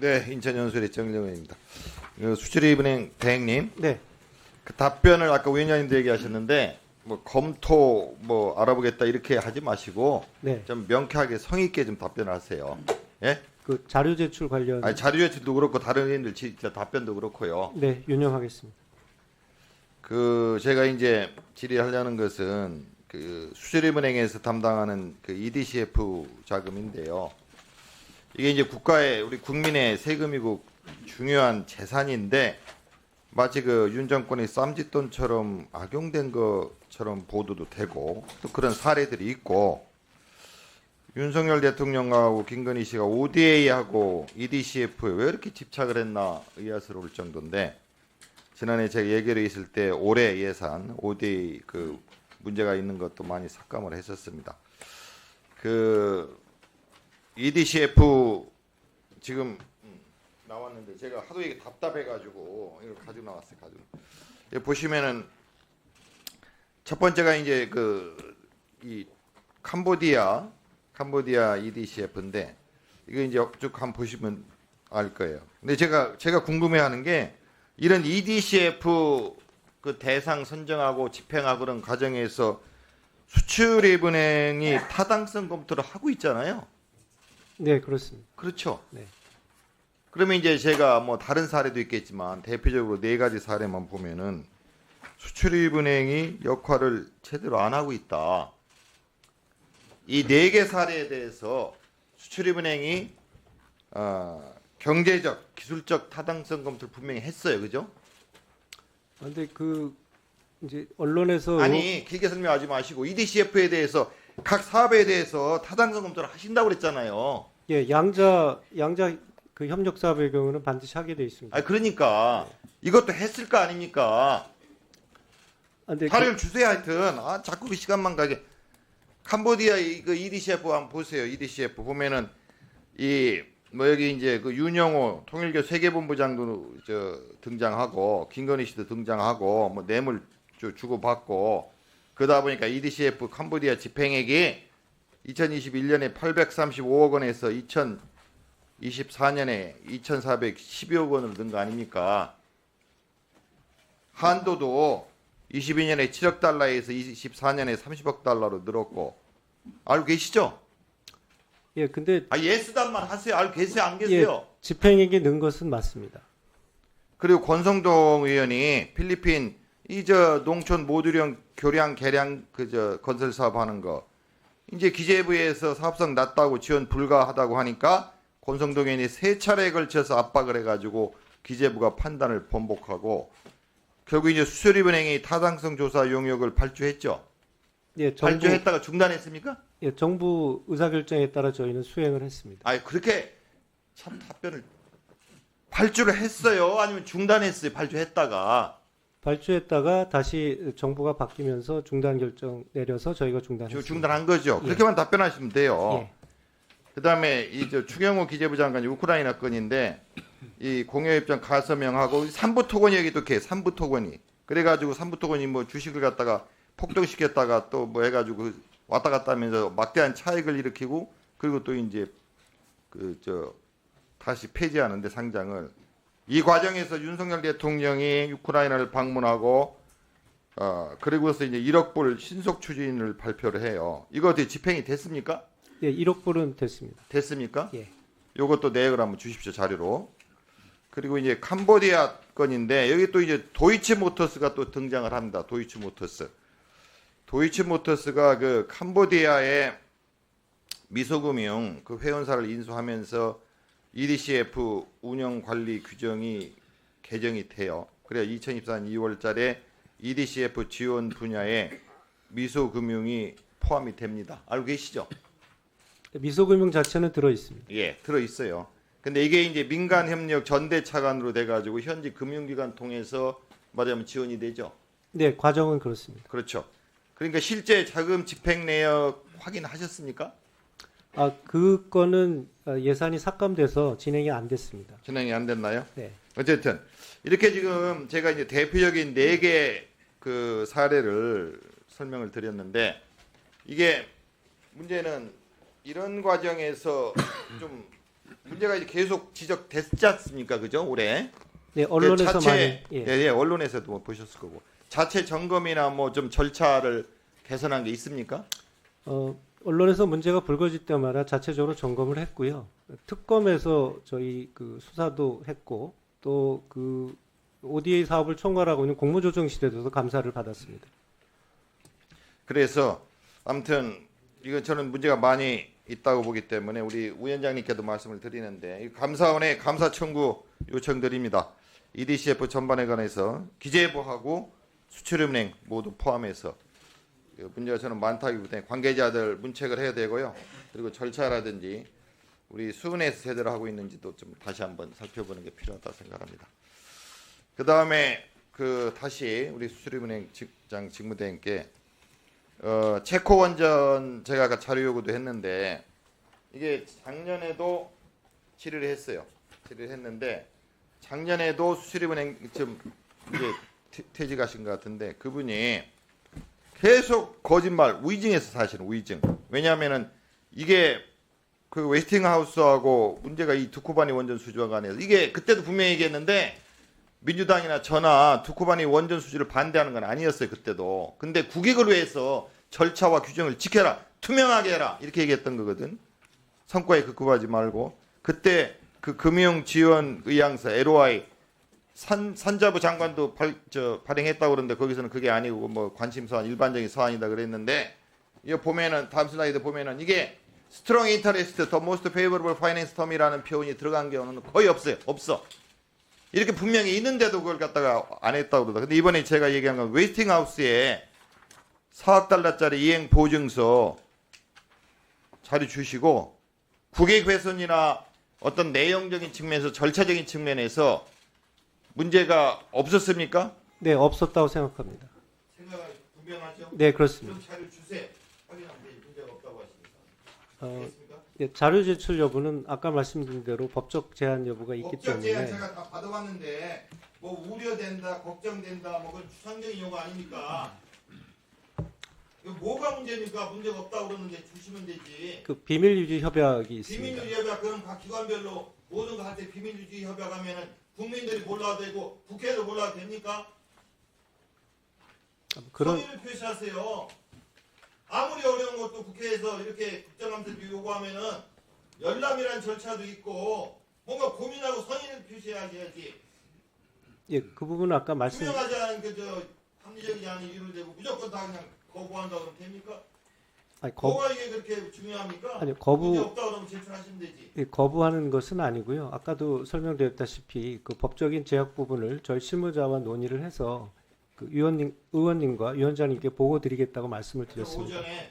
네, 인천 연수의 정정현입니다. 그 수출입은행 대행님, 네, 그 답변을 아까 위원장님도 얘기하셨는데 뭐 검토 뭐 알아보겠다 이렇게 하지 마시고 네. 좀 명쾌하게 성의 있게 좀 답변을 하세요. 예? 그 자료 제출 관련 아니 자료 제출도 그렇고 다른 의원들 진짜 답변도 그렇고요. 네 윤영하겠습니다. 그 제가 이제 질의하려는 것은 그 수출입은행에서 담당하는 그 EDCF 자금인데요. 이게 이제 국가의 우리 국민의 세금이고 중요한 재산인데 마치 그 윤 정권의 쌈짓돈처럼 악용된 것처럼 보도도 되고 또 그런 사례들이 있고 윤석열 대통령하고 김건희 씨가 ODA하고 EDCF에 왜 이렇게 집착을 했나 의아스러울 정도인데 지난해 제가 예결에 있을 때 올해 예산 ODA 그 문제가 있는 것도 많이 삭감을 했었습니다. 그 EDCF 지금 음, 나왔는데 제가 하도 이게 답답해가지고 이걸 가지고 나왔어요. 가지고 보시면은 첫 번째가 이제 그 이 캄보디아 캄보디아 EDCF인데 이거 이제 쭉 한번 보시면 알 거예요. 근데 제가 제가 궁금해하는 게 이런 EDCF 그 대상 선정하고 집행하고 그런 과정에서 수출입은행이 타당성 검토를 하고 있잖아요. 네 그렇습니다. 그렇죠. 네. 그러면 이제 제가 뭐 다른 사례도 있겠지만 대표적으로 네 가지 사례만 보면은 수출입은행이 역할을 제대로 안 하고 있다. 이 네 개 사례에 대해서 수출입은행이 어, 경제적, 기술적 타당성 검토를 분명히 했어요, 그죠? 그런데 그 이제 언론에서 아니 길게 설명하지 마시고 EDCF에 대해서 각 사업에 대해서 타당성 검토를 하신다고 그랬잖아요. 예 양자 양자 그 협력 사업의 경우는 반드시 하게 돼 있습니다. 아 그러니까 이것도 했을 거 아닙니까? 아, 근데 사례를 주세요 하여튼 아 자꾸 그 시간만 가게 캄보디아 이그 EDCF 한번 보세요 EDCF 보면은 이 뭐 여기 이제 그 윤영호 통일교 세계본부장도 저 등장하고 김건희 씨도 등장하고 뭐 뇌물 주- 주고받고 그러다 보니까 EDCF 캄보디아 집행액이 2021년에 835억 원에서 2024년에 2,412억 원으로 는 거 아닙니까? 한도도 22년에 7억 달러에서 24년에 30억 달러로 늘었고 알고 계시죠? 예 근데 아 예스단만 하세요. 알고 계세요? 안예 계세요? 집행액이 는 것은 맞습니다. 그리고 권성동 의원이 필리핀 이저 농촌 모듈형 교량 개량 그저 건설 사업 하는 거 이제 기재부에서 사업성 낮다고 지원 불가하다고 하니까 권성동 의원이 세 차례에 걸쳐서 압박을 해가지고 기재부가 판단을 번복하고 결국 이제 수수리은행이 타당성 조사 용역을 발주했죠. 예 정부 발주했다가 중단했습니까? 예 정부 의사 결정에 따라 저희는 수행을 했습니다. 아니 그렇게 참 답변을 발주를 했어요. 아니면 중단했어요. 발주했다가 발주했다가 다시 정부가 바뀌면서 중단 결정 내려서 저희가 중단했습니다. 중단한 거죠. 예. 그렇게만 답변하시면 돼요. 예. 그다음에 이저 추경호 기재부 장관이 우크라이나 건인데 이 공여 입장 가서명하고 삼부 토건이 여기 또개 삼부 토건이 그래가지고 삼부 토건이 뭐 주식을 갖다가 폭등시켰다가 또 뭐 해가지고 왔다 갔다 하면서 막대한 차익을 일으키고 그리고 또 이제 그 저 다시 폐지하는데 상장을 이 과정에서 윤석열 대통령이 우크라이나를 방문하고 어 그리고서 이제 1억 불 신속 추진을 발표를 해요. 이거 어떻게 집행이 됐습니까? 예 1억 불은 됐습니다. 됐습니까? 예. 요것도 내역을 한번 주십시오 자료로. 그리고 이제 캄보디아 건인데 여기 또 이제 도이치 모터스가 또 등장을 합니다. 도이치 모터스. 도이치 모터스가 그 캄보디아의 미소금융 그 회원사를 인수하면서 EDCF 운영 관리 규정이 개정이 돼요. 그래야 2024년 2월달에 EDCF 지원 분야에 미소금융이 포함이 됩니다. 알고 계시죠? 미소금융 자체는 들어 있습니다. 예, 들어 있어요. 근데 이게 이제 민간 협력 전대 차관으로 돼 가지고 현지 금융기관 통해서 말하자면 지원이 되죠. 네 과정은 그렇습니다. 그렇죠. 그러니까 실제 자금 집행 내역 확인하셨습니까? 아 그거는 어, 예산이 삭감돼서 진행이 안 됐습니다. 진행이 안 됐나요? 네. 어쨌든 이렇게 지금 제가 이제 대표적인 네 개 그 사례를 설명을 드렸는데 이게 문제는 이런 과정에서 좀 문제가 이제 계속 지적됐지 않습니까? 그죠? 올해. 네, 언론에서 그 자체, 많이 예. 예. 예, 언론에서도 뭐 보셨을 거고. 자체 점검이나 뭐 좀 절차를 개선한 게 있습니까? 어, 언론에서 문제가 불거질 때마다 자체적으로 점검을 했고요. 특검에서 저희 그 수사도 했고 또 그 ODA 사업을 총괄하고 있는 공무조정실에도 감사를 받았습니다. 그래서 아무튼 이거 저는 문제가 많이 있다고 보기 때문에 우리 위원장님께도 말씀을 드리는데 이 감사원에 감사 청구 요청드립니다. EDCF 전반에 관해서 기재부하고 수출은행 모두 포함해서 그 문제가 저는 많다기보다는 관계자들 문책을 해야 되고요. 그리고 절차라든지 우리 수은에서 제대로 하고 있는지도 좀 다시 한번 살펴보는 게 필요하다 생각합니다. 그 다음에 그 다시 우리 수출입은행 직장 직무대행께 어, 체코 원전 제가 아까 자료 요구도 했는데 이게 작년에도 질의를 했어요. 질의를 했는데 작년에도 수출입은행 좀 이제 퇴- 퇴직하신 것 같은데 그분이 계속 거짓말 위증해서 사실은 위증. 왜냐하면은 이게 그 웨스팅하우스하고 문제가 이 두코바니 원전 수주와 관해서 이게 그때도 분명히 얘기했는데 민주당이나 저나 두코바니 원전 수주를 반대하는 건 아니었어요 그때도. 근데 국익을 위해서 절차와 규정을 지켜라, 투명하게 해라 이렇게 얘기했던 거거든. 성과에 급급하지 말고 그때 그 금융 지원 의향서 LOI 산 산자부 장관도 발, 저, 발행했다고 그러는데 거기서는 그게 아니고 뭐 관심 사안 일반적인 사안이다 그랬는데 이거 보면은 다음 슬라이드 보면은 이게 strong interest, the most favorable finance term이라는 표현이 들어간 경우는 거의 없어요. 없어. 이렇게 분명히 있는데도 그걸 갖다가 안 했다고 그러다. 근데 이번에 제가 얘기한 건 웨스팅하우스에 4억 달러짜리 이행 보증서 자료 주시고 국익 훼손이나 어떤 내용적인 측면에서 절차적인 측면에서 문제가 없었습니까? 네, 없었다고 생각합니다. 생각이 분명하죠. 네, 그렇습니다. 자료 주세요. 확인하면 되지. 문제가 없다고 하시니까. 어? 예, 자료 제출 여부는 아까 말씀드린 대로 법적 제한 여부가 있기 법적 제한 때문에 제가 다 받아왔는데 뭐 우려된다, 걱정된다, 뭐 그건 추상적인 용어 아닙니까? 이거 뭐가 문제입니까? 문제가 없다고 그러는데 주시면 되지. 그 비밀 유지 협약이 있습니다. 비밀유지 협약 그럼 각 기관별로 모든 때 비밀유지 협약하면은 국민들이 몰라도 되고 국회도 몰라도 됩니까? 그런 성의를 표시하세요. 아무리 어려운 것도 국회에서 이렇게 국정감사 요구하면은 열람이라는 절차도 있고 뭔가 고민하고 성의를 표시해야지. 예, 그 부분은 아까 말씀 투명하지 않은 그저 합리적이지 않은 이유를 대고 무조건 다 그냥 거부한다 그러면 됩니까? 아니, 거, 뭐가 이게 그렇게 중요합니까? 아니 거부 없다 그러면 제출하시면 되지. 예, 거부하는 것은 아니고요. 아까도 설명드렸다시피 그 법적인 제약 부분을 저희 실무자와 논의를 해서 그 위원님 의원님과 위원장님께 보고 드리겠다고 말씀을 저 드렸습니다. 오전에